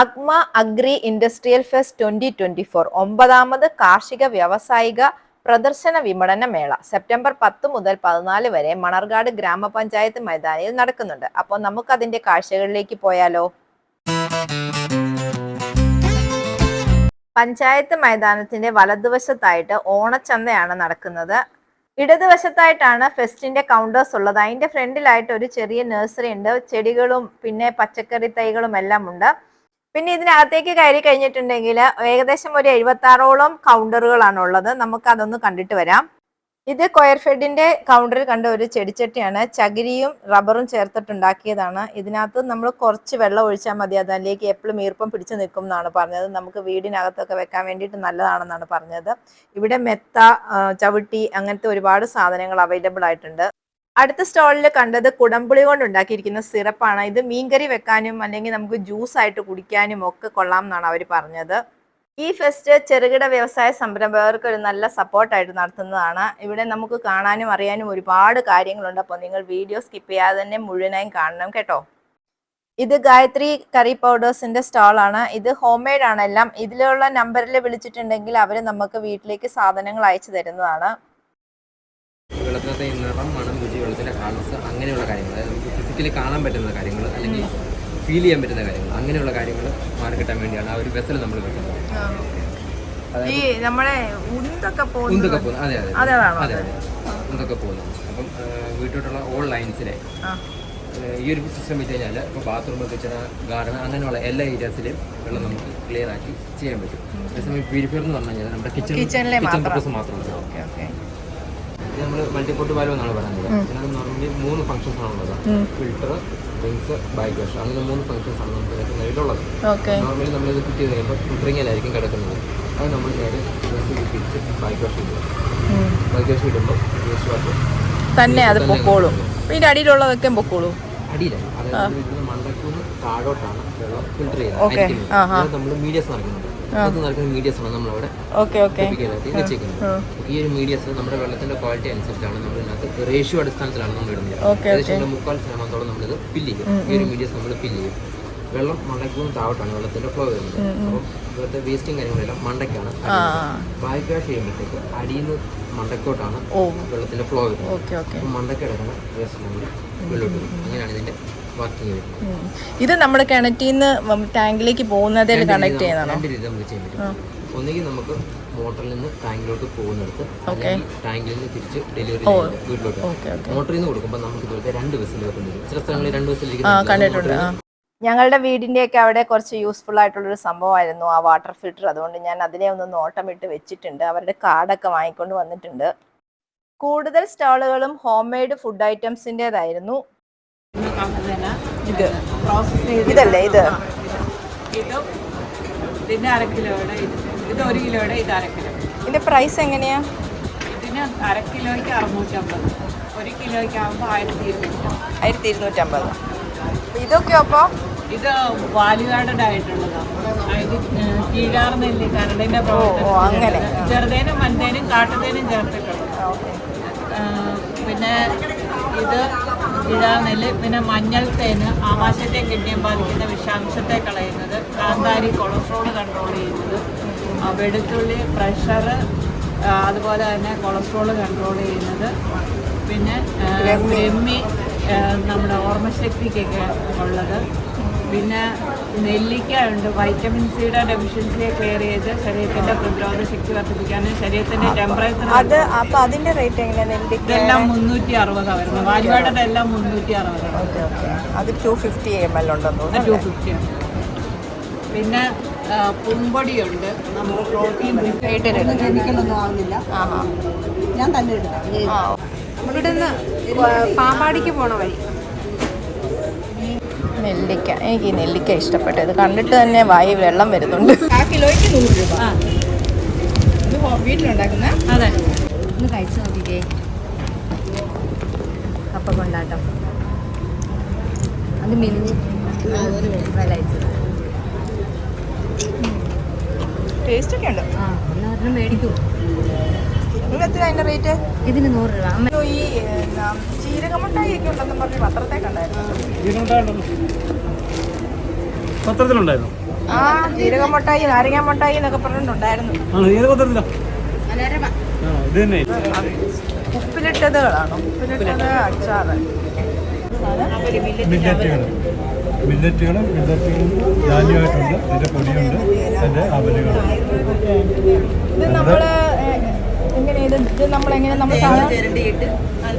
അഗ്മ agri industrial fest twenty twenty four ഒമ്പതാമത് കാർഷിക വ്യാവസായിക പ്രദർശന വിപണന മേള. സെപ്റ്റംബർ പത്ത് മുതൽ പതിനാല് വരെ മണർകാട് ഗ്രാമപഞ്ചായത്ത് മൈതാനിയിൽ നടക്കുന്നുണ്ട്. അപ്പോൾ നമുക്ക് അതിന്റെ കാഴ്ചകളിലേക്ക് പോയാലോ? പഞ്ചായത്ത് മൈതാനത്തിന്റെ വലതുവശത്തായിട്ട് ഓണച്ചന്തയാണ് നടക്കുന്നത്. ഇടതുവശത്തായിട്ടാണ് ഫെസ്റ്റിന്റെ കൗണ്ടേഴ്സ് ഉള്ളത്. അതിന്റെ ഫ്രണ്ടിലായിട്ട് ഒരു ചെറിയ നഴ്സറി ഉണ്ട്. ചെടികളും പിന്നെ പച്ചക്കറി തൈകളും എല്ലാം ഉണ്ട് പിന്നെ ഇതിനകത്തേക്ക് കയറി കഴിഞ്ഞിട്ടുണ്ടെങ്കിൽ ഏകദേശം ഒരു എഴുപത്തി ആറോളം കൗണ്ടറുകളാണ് ഉള്ളത് നമുക്ക് അതൊന്ന് കണ്ടിട്ട് വരാം. ഇത് കൊയർഫെഡിന്റെ കൗണ്ടറിൽ കണ്ട ഒരു ചെടിച്ചട്ടിയാണ്. ചകിരിയും റബ്ബറും ചേർത്തിട്ടുണ്ടാക്കിയതാണ്. ഇതിനകത്ത് നമ്മൾ കുറച്ച് വെള്ളം ഒഴിച്ചാൽ മതി. അതിലേക്ക് എപ്പോഴും ഈർപ്പം പിടിച്ചു നിൽക്കും എന്നാണ് പറഞ്ഞത്. നമുക്ക് വീടിനകത്തൊക്കെ വെക്കാൻ വേണ്ടിയിട്ട് നല്ലതാണെന്നാണ് പറഞ്ഞത്. ഇവിടെ മെത്ത ചവിട്ടി അങ്ങനത്തെ ഒരുപാട് സാധനങ്ങൾ അവൈലബിൾ ആയിട്ടുണ്ട്. അടുത്ത സ്റ്റാളിൽ കണ്ടത് കുടംപുളി കൊണ്ട് ഉണ്ടാക്കിയിരിക്കുന്ന സിറപ്പാണ്. ഇത് മീൻകറി വെക്കാനും അല്ലെങ്കിൽ നമുക്ക് ജ്യൂസ് ആയിട്ട് കുടിക്കാനും ഒക്കെ കൊള്ളാം എന്നാണ് അവർ പറഞ്ഞത്. ഈ ഫെസ്റ്റ് ചെറുകിട വ്യവസായ സംരംഭകർക്ക് ഒരു നല്ല സപ്പോർട്ടായിട്ട് നടത്തുന്നതാണ്. ഇവിടെ നമുക്ക് കാണാനും അറിയാനും ഒരുപാട് കാര്യങ്ങളുണ്ട്. അപ്പോൾ നിങ്ങൾ വീഡിയോ സ്കിപ്പ് ചെയ്യാതെ തന്നെ മുഴുവനായും കാണണം കേട്ടോ. ഇത് ഗായത്രി കറി പൗഡേഴ്സിന്റെ സ്റ്റാളാണ് ഇത് ഹോം മെയ്ഡ് ആണ് എല്ലാം. ഇതിലുള്ള നമ്പറിൽ വിളിച്ചിട്ടുണ്ടെങ്കിൽ അവർ നമുക്ക് വീട്ടിലേക്ക് സാധനങ്ങൾ അയച്ചു തരുന്നതാണ്. വെള്ളത്തിനകത്തെ നിറം മണം രുചി വെള്ളത്തിന്റെ കാണസ് അങ്ങനെയുള്ള കാര്യങ്ങൾ. അതായത് നമുക്ക് ഫിസിക്കലി കാണാൻ പറ്റുന്ന കാര്യങ്ങൾ അല്ലെങ്കിൽ ഫീൽ ചെയ്യാൻ പറ്റുന്ന കാര്യങ്ങൾ അങ്ങനെയുള്ള കാര്യങ്ങൾ മാറി കിട്ടാൻ വേണ്ടിയാണ് ആ ഒരു വെസൽ നമ്മൾ വെക്കുന്നത്. ഈ നമ്മളെ ഉന്തൊക്കെ പോകുന്നു പോകുന്നത്. അതെ അതെ അതെ അതെ ഉന്തൊക്കെ പോകുന്നത്. അപ്പം വീട്ടിലോട്ടുള്ള ഓൾ ലൈൻസിലെ ഈ ഒരു സിസ്റ്റം വെച്ച് കഴിഞ്ഞാൽ ഇപ്പോൾ ബാത്റൂം കിച്ചണ ഗാർഡൻ അങ്ങനെയുള്ള എല്ലാ ഏരിയാസിലും വെള്ളം നമുക്ക് ക്ലിയർ ആക്കി ചെയ്യാൻ പറ്റും. അതേസമയം പ്യൂരിഫയർ എന്ന് പറഞ്ഞു കഴിഞ്ഞാൽ നമ്മുടെ കിച്ചൺ കിച്ചൺ. പർപ്പസ് മാത്രമാണ് ഓക്കെ ഓക്കെ ഇത് നമ്മൾ മൾട്ടിപോർട്ട് വാൽവ് എന്നാണ് പറയുന്നത്. ഇതിനകത്ത് നോർമലി മൂന്ന് ഫംഗ്ഷൻസ് ആണുള്ളത് ഫിൽട്ടർ റിങ്സ് ബാക്ക് വാഷ് അങ്ങനെ മൂന്ന് ഫംഗ്ഷൻസ് ആണ് നമുക്ക് ഇതിനകത്ത് നേരിട്ടുള്ളത് നോർമലി നമ്മൾ ഇത് ഫിറ്റ് ചെയ്ത് കഴിയുമ്പോൾ ഫിൽറ്ററിങ്ങിലായിരിക്കും കിടക്കുന്നത്. അത് നമ്മൾ നേരെ തിരിച്ച് ബാക്ക് വാഷ് ഇടുക ബാക്ക് വാഷ് ഇടുമ്പോൾ വേസ്റ്റ് വാട്ടർ തന്നെ അത് പൊക്കോളും. ഇതിന്റെ അടിയിലുള്ളതൊക്കെ പൊക്കോളൂ. ഓക്കെ ഓക്കെ വെച്ചേക്കുന്നത്. ഈ ഒരു മീഡിയസ് നമ്മുടെ വെള്ളത്തിന്റെ ക്വാളിറ്റി അനുസരിച്ചാണ് നമ്മൾ ഇതിനകത്ത് റേഷ്യോ അടിസ്ഥാനത്തിലാണ് നമ്മൾ ഇടുന്നത്. ഏകദേശം മുക്കാൽ ശതമാനത്തോളം നമ്മളിത് ഫില്ല് ചെയ്യും. ഈ ഒരു മീഡിയസ് നമ്മൾ ഫില്ല് ചെയ്യും. വെള്ളം മണ്ടക്കൂന്ന് താഴോട്ടാണ് വെള്ളത്തിന്റെ ഫ്ലോ വരുന്നത്. അപ്പം ഇവിടുത്തെ വേസ്റ്റും കാര്യങ്ങളെല്ലാം മണ്ടയ്ക്കാണ് ബാക്ക് വാഷ് ചെയ്യുമ്പോഴത്തേക്ക് അടിയിൽ നിന്ന് മണ്ടക്കോട്ടാണ് വെള്ളത്തിന്റെ ഫ്ലോ വരുന്നത്. ഓക്കെ ഓക്കെ മണ്ടയ്ക്ക് കിടക്കുന്ന വേസ്റ്റ് നമ്മൾ വെള്ളോട്ട് വിടും അങ്ങനെയാണ് ഇതിന്റെ വർക്കിംഗ് വരുന്നത് ഇത് നമ്മുടെ കിണറ്റിൽ നിന്ന് ടാങ്കിലേക്ക് പോകുന്നതിൽ കണക്ട് ചെയ്യുന്നതാണോ? രണ്ട് രീതി നമുക്ക് ചെയ്യാൻ പറ്റും. ഒന്നുകിൽ നമുക്ക് മോട്ടറിൽ നിന്ന് ടാങ്കിലോട്ട് പോകുന്നിടത്ത് ടാങ്കിൽ നിന്ന് തിരിച്ച് ഡെലിവറി വീട്ടിലോട്ട് ഓക്കെ ഓക്കെ മോട്ടറിൽ നിന്ന് കൊടുക്കുമ്പോൾ നമുക്ക് ഇതുപോലത്തെ രണ്ട് ബസ്സിൽ വെക്കേണ്ടി വരും ചില സ്ഥലങ്ങളിൽ രണ്ട് കണ്ടിട്ടുണ്ട്. ഞങ്ങളുടെ വീടിന്റെയൊക്കെ അവിടെ കുറച്ച് യൂസ്ഫുൾ ആയിട്ടുള്ള ആയിട്ടുള്ളൊരു സംഭവമായിരുന്നു ആ വാട്ടർ ഫിൽറ്റർ അതുകൊണ്ട് ഞാൻ അതിനെ ഒന്ന് നോട്ടമിട്ട് വെച്ചിട്ടുണ്ട്. അവരുടെ കാർഡൊക്കെ വാങ്ങിക്കൊണ്ട് വന്നിട്ടുണ്ട്. കൂടുതൽ സ്റ്റാളുകളും ഹോം മെയ്ഡ് ഫുഡ് ഐറ്റംസിന്റെതായിരുന്നു ഇത് ഇതല്ലേ ഇത്? ഇതും. ഇതിന് അര കിലോയുടെ ഇത്. ഇത് ഒരു കിലോയുടെ ഇത് അര കിലോ. ഇതിന്റെ പ്രൈസ് എങ്ങനെയാ? ഇതിന് അര കിലോയ്ക്ക് അറുന്നൂറ്റമ്പത്. ഒരു കിലോയ്ക്ക് ആകുമ്പോൾ ആയിരത്തി ഇരുന്നൂറ് ആയിരത്തി ഇരുന്നൂറ്റമ്പത് ഇതൊക്കെ അപ്പോൾ ഇത് വാല്യൂ ആഡഡ് ആയിട്ടുള്ളതാണ് അതായത് കീഴാർ കരടിന്റെ അങ്ങനെ. ചെറുതേനും മന്തേനും കാട്ടുതേനും ചേർത്തിട്ടുള്ളത്. ആ, പിന്നെ ഇത് ഇഴാനെല്ല് നെല്ല് പിന്നെ മഞ്ഞൾ തേന് ആമാശയത്തെ കിഡ്നിയെ ബാധിക്കുന്ന വിഷാംശത്തെ കളയുന്നത് കാന്താരി കൊളസ്ട്രോൾ കൺട്രോൾ ചെയ്യുന്നത് വെടുത്തുള്ളി വെളുത്തുള്ളി പ്രഷർ അതുപോലെ തന്നെ കൊളസ്ട്രോൾ കൺട്രോൾ ചെയ്യുന്നത് പിന്നെ എമ്മി നമ്മുടെ ഓർമ്മശക്തിക്കൊക്കെ ഉള്ളത്. പിന്നെ നെല്ലിക്ക ഉണ്ട് വൈറ്റമിൻ സിയുടെ ഡെഫിഷ്യൻസിയെ ക്ലിയർ ചെയ്ത് ശരീരത്തിന്റെ പ്രതിരോധ ശക്തി വർദ്ധിപ്പിക്കാനും ശരീരത്തിന്റെ ടെമ്പറേച്ചർ അത് അപ്പൊ അതിന്റെ റേറ്റ് എങ്ങനെയാണ് നെല്ലിക്ക ഇതെല്ലാം മുന്നൂറ്റി അറുപത് വരുന്നത്. വാലുവാടയുടെ എല്ലാം മുന്നൂറ്റി അറുപതാണ് ഓക്കെ ഓക്കെ. അത് ടു ഫിഫ്റ്റി എം എൽ ഉണ്ടെന്ന് ടു തോന്നുന്നു ഫിഫ്റ്റി പിന്നെ പുമ്പൊടിയുണ്ട്. നമുക്ക് പ്രോട്ടീൻ കെമിക്കലൊന്നും ആവുന്നില്ല. ഞാൻ തന്നെ എടുക്കാം. ആ. നിന്ന് പാമ്പാടിക്ക് പോണ വഴി. നെല്ലിക്ക. എനിക്ക് ഈ നെല്ലിക്ക ഇഷ്ടപ്പെട്ടു. ഇത് കണ്ടിട്ട് തന്നെ വായി വെള്ളം വരുന്നുണ്ട്. ആ കിലോയ്ക്ക് നൂറ് രൂപ. ഇത് വീട്ടിലുണ്ടാക്കുന്ന? അതെ. ഒന്ന് കഴിച്ചു നോക്കിക്കേ. കപ്പ കൊണ്ടാട്ടം. അത് മിനിഞ്ഞ് വിലയച്ചത് ടേസ്റ്റ് ഒക്കെ ഉണ്ട്. ആ എന്നാൽ ഒരെണ്ണം മേടിക്കൂ. നിങ്ങൾ എത്ര അതിന്റെ റേറ്റ്? ഇതിന് നൂറ് രൂപ. അമ്മ ഈ എന്നാ, ചീരകമുട്ടായി ഒക്കെ ഉണ്ടെന്ന് പറഞ്ഞ് പത്രത്തെ കണ്ടായിരുന്നു. പത്രത്തിലുണ്ടായിരുന്നു? ആ ജീരക മുട്ടായി നാരങ്ങ മുട്ടായി എന്നൊക്കെ പറഞ്ഞിട്ടുണ്ടായിരുന്നു. ആണ്? ഏത് പത്രത്തിലാ? ആ ഇത് തന്നെ. ഉപ്പിലിട്ടതുകളാണ്. ഉപ്പിലിട്ടത് അച്ചാറ്. മില്ലറ്റുകളും മില്ലറ്റുകളും ധാന്യമായിട്ടുണ്ട്. അതിന്റെ പൊടിയുണ്ട്. അതിന്റെ അവലുകളും ഇത് നമ്മൾ ഇത് ഇത് നമ്മൾ എങ്ങനെ നമ്മൾ സാധാരണ ചിരണ്ടിയിട്ട്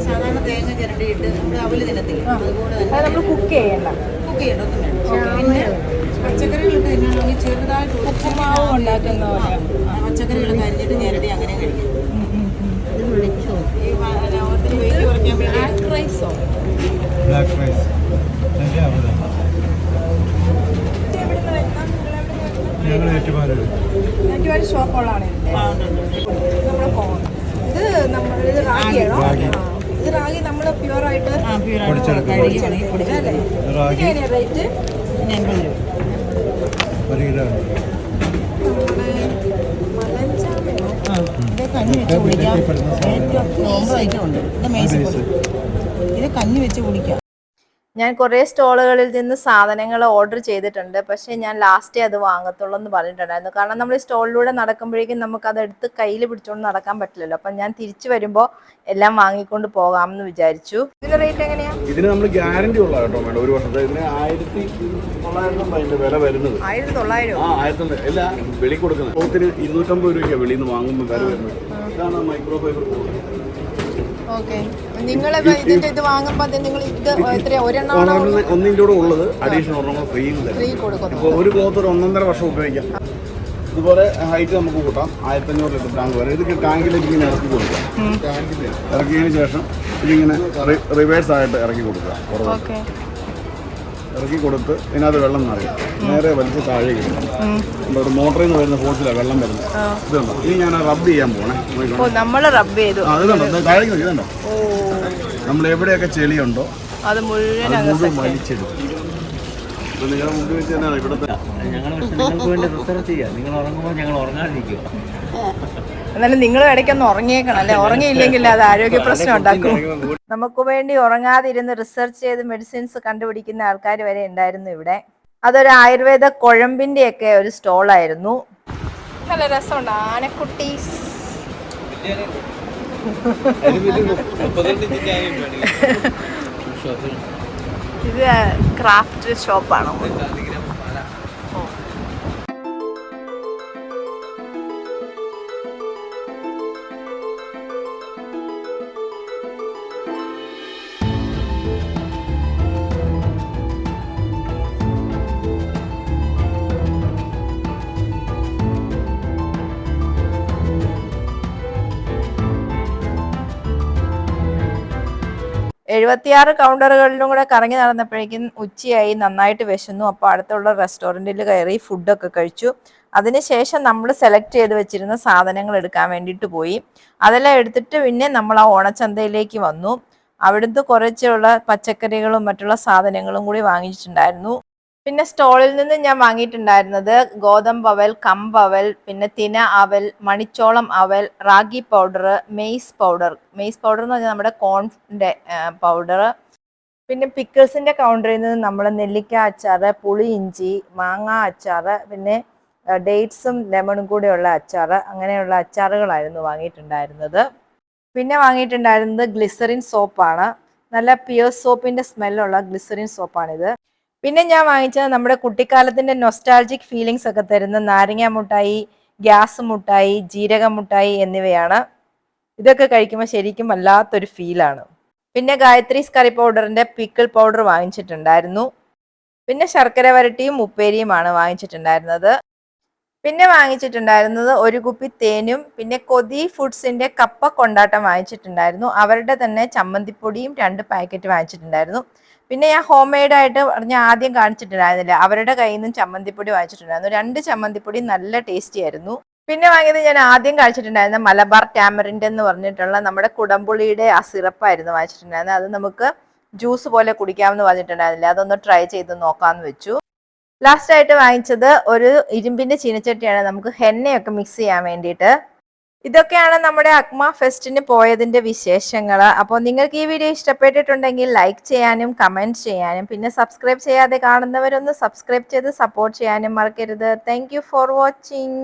സാധാരണ തേങ്ങ ചിരണ്ടിയിട്ട് നമ്മുടെ അവൽ അതുപോലെ തന്നെ നമ്മൾ കുക്ക് ചെയ്യണ്ട. കുക്ക് ചെയ്യണം പിന്നെ പച്ചക്കറികളിട്ട് തിന്നണമെങ്കിൽ ചെറുതായിട്ട് ഉപ്പുമാവ് ഉണ്ടാക്കുന്ന പോലെ. പച്ചക്കറികളൊക്കെ അരിഞ്ഞിട്ട് ഞെരടി അങ്ങനെ കഴിക്കും. വേണ്ടി. റൈസോ ബ്ലാക്ക് റൈസ് ഞങ്ങൾ ഏറ്റുമാനൂർ ഒരുപാട് ഷോപ്പുകളാണ് നമ്മുടെ കോൺ ഇത് നമ്മൾ ഇത് റാഗിയാണോ. ഇത് റാഗി നമ്മൾ റേറ്റ്? ഒരു കിലോ. ഇത് കഞ്ഞി വെച്ച് കുടിക്കാം. ഞാൻ കുറേ സ്റ്റോളുകളിൽ നിന്ന് സാധനങ്ങൾ ഓർഡർ ചെയ്തിട്ടുണ്ട്. പക്ഷേ ഞാൻ ലാസ്റ്റേ അത് വാങ്ങത്തുള്ളൂ എന്ന് പറഞ്ഞിട്ടുണ്ടായിരുന്നു. കാരണം നമ്മൾ സ്റ്റോളിലൂടെ നടക്കുമ്പോഴേക്കും നമുക്ക് അത് എടുത്ത് കയ്യിൽ പിടിച്ചുകൊണ്ട് നടക്കാൻ പറ്റില്ലല്ലോ. അപ്പം ഞാൻ തിരിച്ചു വരുമ്പോൾ എല്ലാം വാങ്ങിക്കൊണ്ട് പോകാമെന്ന് വിചാരിച്ചു. ഇതിന്റെ റേറ്റ് എങ്ങനെയാ? ഇതിന് നമ്മൾ ഗ്യാരണ്ടി ഉള്ള കേട്ടോ മേഡം. ഒരു വർഷത്തെ ഇതിന് ആയിരത്തി തൊള്ളായിരം വില വരുന്നത്. ആയിരത്തി തൊള്ളായിരം ആ ആയിരത്തി അല്ല വെളി കൊടുക്കുന്നത്. പോത്തിന് ഇരുന്നൂറ്റമ്പത് രൂപയ്ക്കാണ് വെളിയിൽ നിന്ന് വാങ്ങുമ്പോൾ വില വരുന്നത്. ഇതാണ് മൈക്രോ ഫൈബർ ഓക്കെ നിങ്ങൾ ഇതിന്റെ ഇത് വാങ്ങുമ്പോൾ നിങ്ങൾ ഇത് എത്രയാ? ഒരെണ്ണം ഒന്നിന്റെ കൂടെ ഉള്ളത് അഡീഷണൽ ഒരെണ്ണം ഫ്രീ ഫ്രീ കൊടുക്കുന്നു ഇപ്പോൾ ഒരു ക്ലോത്ത് ഒരു ഒന്നൊന്നര വർഷം ഉപയോഗിക്കാം. ഇതുപോലെ ഹൈറ്റ് നമുക്ക് കൂട്ടാം. ആയിരത്തഞ്ഞൂറ് ലിറ്റർ ടാങ്ക് വരെ. ഇത് ടാങ്കിലേക്ക് ഇങ്ങനെ ഇറക്കി കൊടുക്കാം. ഇറക്കിയതിന് ശേഷം ഇതിങ്ങനെ റിവേഴ്സ് ആയിട്ട് ഇറക്കി കൊടുക്കുക ഇറക്കി കൊടുത്ത് ഇതിനകത്ത് വെള്ളം നിറയും. നേരെ വലിച്ച് താഴെ കിട്ടും ഇവിടെ ഒരു മോട്ടറിൽ നിന്ന് വരുന്ന ഫോഴ്സിലാണ് വെള്ളം വരുന്നത്. ഇതുണ്ടോ ഇനി ഞാൻ റബ്ബ് ചെയ്യാൻ പോണേ. നമ്മൾ റബ്ബ് ചെയ്തു. അതുണ്ടോ നോക്കി ഇതുണ്ടോ നമ്മൾ എവിടെയൊക്കെ ചെളിയുണ്ടോ അത് മുഴുവൻ വലിച്ചെടുക്കും. ഇപ്പൊ നിങ്ങളുടെ മുമ്പിൽ വെച്ച് തന്നെയാണ് ഇവിടുത്തെ ഞങ്ങൾ പക്ഷെ നിങ്ങൾക്ക് വേണ്ടി റിസർവ് ചെയ്യാം. നിങ്ങൾ ഉറങ്ങുമ്പോൾ ഞങ്ങൾ ഉറങ്ങാതിരിക്കുക എന്നാലും നിങ്ങൾ ഇടയ്ക്കൊന്ന് ഉറങ്ങിയേക്കണം അല്ലെ? ഉറങ്ങിയില്ലെങ്കിൽ അത് ആരോഗ്യ പ്രശ്നം ഉണ്ടാക്കും. നമുക്ക് വേണ്ടി ഉറങ്ങാതിരുന്ന് റിസർച്ച് ചെയ്ത് മെഡിസിൻസ് കണ്ടുപിടിക്കുന്ന ആൾക്കാർ വരെ ഉണ്ടായിരുന്നു ഇവിടെ. അതൊരു ആയുർവേദ കുഴമ്പിന്റെ ഒക്കെ ഒരു സ്റ്റോളായിരുന്നു നല്ല രസമുണ്ട് ആനക്കുട്ടീസ്. ഇത് ക്രാഫ്റ്റ് ഷോപ്പാണോ എഴുപത്തിയാറ് കൗണ്ടറുകളിലും കൂടെ കറങ്ങി നടന്നപ്പോഴേക്കും ഉച്ചയായി നന്നായിട്ട് വിശന്നു. അപ്പോൾ അടുത്തുള്ള റെസ്റ്റോറന്റിൽ കയറി ഫുഡൊക്കെ കഴിച്ചു. അതിനുശേഷം നമ്മൾ സെലക്ട് ചെയ്ത് വെച്ചിരുന്ന സാധനങ്ങൾ എടുക്കാൻ വേണ്ടിയിട്ട് പോയി. അതെല്ലാം എടുത്തിട്ട് പിന്നെ നമ്മൾ ആ ഓണച്ചന്തയിലേക്ക് വന്നു. അവിടുത്തെ കുറച്ചുള്ള പച്ചക്കറികളും മറ്റുള്ള സാധനങ്ങളും കൂടി വാങ്ങിച്ചിട്ടുണ്ടായിരുന്നു. പിന്നെ സ്റ്റോളിൽ നിന്ന് ഞാൻ വാങ്ങിയിട്ടുണ്ടായിരുന്നത് ഗോതമ്പ് അവൽ കമ്പ് അവൽ പിന്നെ തിന അവൽ മണിച്ചോളം അവൽ ragi powder maize powder. Maize powder എന്ന് പറഞ്ഞാൽ നമ്മുടെ കോൺഫിന്റെ പൗഡർ. പിന്നെ പിക്കിൾസിന്റെ കൗണ്ടറിൽ നിന്ന് നമ്മൾ നെല്ലിക്ക അച്ചാർ പുളി ഇഞ്ചി മാങ്ങ അച്ചാർ പിന്നെ ഡേറ്റ്സും ലെമണും കൂടെയുള്ള അച്ചാർ അങ്ങനെയുള്ള അച്ചാറുകളായിരുന്നു വാങ്ങിയിട്ടുണ്ടായിരുന്നത്. പിന്നെ വാങ്ങിയിട്ടുണ്ടായിരുന്നത് ഗ്ലിസറിൻ സോപ്പാണ്. നല്ല പിയർ സോപ്പിന്റെ സ്മെല്ലുള്ള ഗ്ലിസറിൻ സോപ്പാണിത്. പിന്നെ ഞാൻ വാങ്ങിച്ചത് നമ്മുടെ കുട്ടിക്കാലത്തിന്റെ നൊസ്റ്റാൾജിക് ഫീലിങ്സ് ഒക്കെ തരുന്ന നാരങ്ങ മുട്ടായി ഗ്യാസ് മുട്ടായി ജീരക മുട്ടായി എന്നിവയാണ്. ഇതൊക്കെ കഴിക്കുമ്പോൾ ശരിക്കും വല്ലാത്തൊരു ഫീലാണ് പിന്നെ ഗായത്രീസ് കറി പൗഡറിന്റെ പിക്കിൾ പൗഡർ വാങ്ങിച്ചിട്ടുണ്ടായിരുന്നു. പിന്നെ ശർക്കര വരട്ടിയും ഉപ്പേരിയുമാണ് വാങ്ങിച്ചിട്ടുണ്ടായിരുന്നത്. പിന്നെ വാങ്ങിച്ചിട്ടുണ്ടായിരുന്നത് ഒരു കുപ്പി തേനും പിന്നെ കൊതി ഫുഡ്സിന്റെ കപ്പ കൊണ്ടാട്ടം വാങ്ങിച്ചിട്ടുണ്ടായിരുന്നു. അവരുടെ തന്നെ ചമ്മന്തിപ്പൊടിയും രണ്ട് പാക്കറ്റ് വാങ്ങിച്ചിട്ടുണ്ടായിരുന്നു. പിന്നെ ഞാൻ ഹോം മെയ്ഡ് ആയിട്ട് ഞാൻ ആദ്യം കാണിച്ചിട്ടുണ്ടായിരുന്നില്ല. അവരുടെ കയ്യിൽ നിന്നും ചമ്മന്തിപ്പൊടി വാങ്ങിച്ചിട്ടുണ്ടായിരുന്നു. രണ്ട് ചമ്മന്തിപ്പൊടി നല്ല ടേസ്റ്റി ആയിരുന്നു. പിന്നെ വാങ്ങിയത് ഞാൻ ആദ്യം കഴിച്ചിട്ടുണ്ടായിരുന്ന മലബാർ ടാമറിന്റെ എന്ന് പറഞ്ഞിട്ടുള്ള നമ്മുടെ കുടംപുളിയുടെ ആ സിറപ്പായിരുന്നു വാങ്ങിച്ചിട്ടുണ്ടായിരുന്നത്. അത് നമുക്ക് ജ്യൂസ് പോലെ കുടിക്കാമെന്ന് പറഞ്ഞിട്ടുണ്ടായിരുന്നില്ല. അതൊന്ന് ട്രൈ ചെയ്ത് നോക്കാമെന്ന് വെച്ചു. ലാസ്റ്റ് ആയിട്ട് വാങ്ങിച്ചത് ഒരു ഇരുമ്പിന്റെ ചീനച്ചട്ടിയാണ്. നമുക്ക് ഹെന്നയൊക്കെ മിക്സ് ചെയ്യാൻ വേണ്ടിയിട്ട്. ഇതൊക്കെയാണ് നമ്മുടെ അക്മ ഫെസ്റ്റിന് പോയതിന്റെ വിശേഷങ്ങൾ അപ്പോൾ നിങ്ങൾക്ക് ഈ വീഡിയോ ഇഷ്ടപ്പെട്ടിട്ടുണ്ടെങ്കിൽ ലൈക്ക് ചെയ്യാനും കമന്റ് ചെയ്യാനും പിന്നെ സബ്സ്ക്രൈബ് ചെയ്യാതെ കാണുന്നവരൊന്ന് സബ്സ്ക്രൈബ് ചെയ്ത് സപ്പോർട്ട് ചെയ്യാനും മറക്കരുത്. Thank for watching